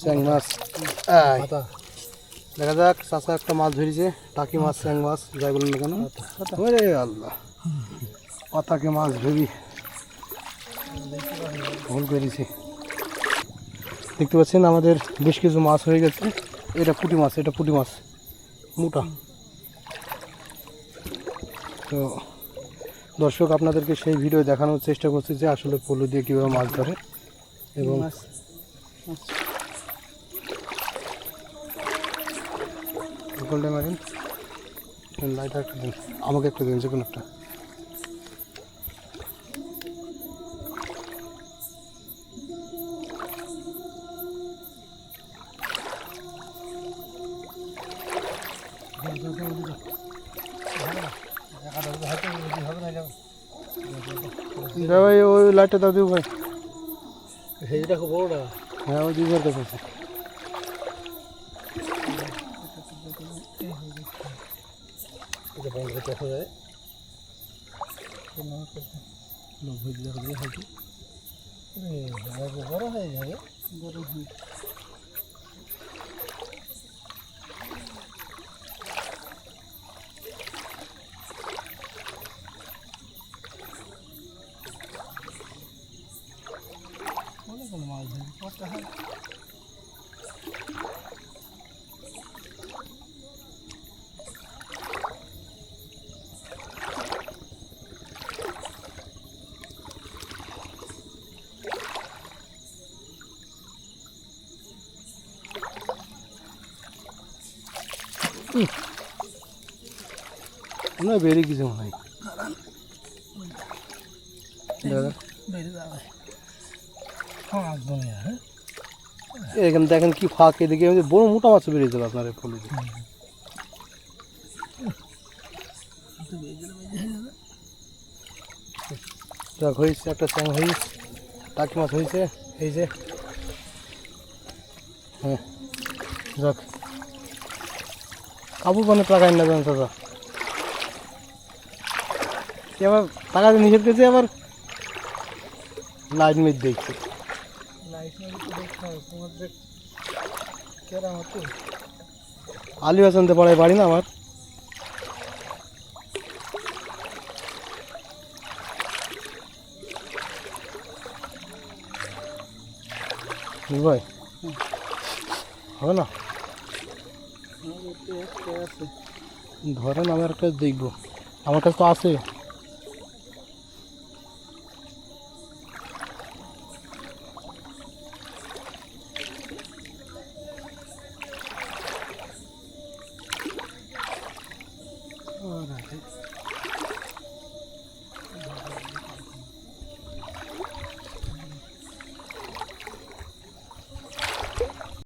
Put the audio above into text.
চ্যাং মাছ দেখা যাক চাচা একটা মাছ ধরেছে টাকি মাছ চ্যাং মাছ যাই বলুন না কেন। ওরে আল্লাহ। পাতাকে মাছ ধরি। ভুল করেছি। দেখতে পাচ্ছেন আমাদের বেশ কিছু মাছ হয়ে গেছে। এটা পুঁটি মাছ এটা পুঁটি মাছ। মোটা। তো দর্শক আপনাদেরকে সেই ভিডিও দেখানোর চেষ্টা করছি যে আসলে পলু দিয়ে কীভাবে মাছ ধরে এবং গোল্ডে মারিন। লাইট একটা দিন। আমাকে একটা দিন যে কোনো একটা। ভাই ওই লাইটটা দাও দিও ভাই। সেইটা খুব বড়টা। হ্যাঁ ওই দুইবার কাছে এটা বন্ধ করতে দেখা যায়। লোক হয়ে দেখা দিয়ে হয়তো। বড় হয়ে যাবে। বড় হয়ে অনেকগুলো মাছ ধরি কষ্ট হয় না, বেরিয়ে কিছু মনে হয়। এখানে দেখেন কি ফাঁক এদিকে। বড় মোটা মাছ বেরিয়ে যাবে আপনার ফুলে হয়েছে, একটা চ্যাং হয়েছে, টাকি মাছ হয়েছে, এই যে। হ্যাঁ যাক। কাবু পানে টাকায় নেবেন দাদা সে আবার টাকা নিষেধ করছে আবার লাইট মিট দেখছে। আলু হাসানতে পাড়ায় বাড়ি না আমার। ভাই হবে না? ধরেন আমি একটা দেখব। আমার কাছে তো আছে। আর। আছে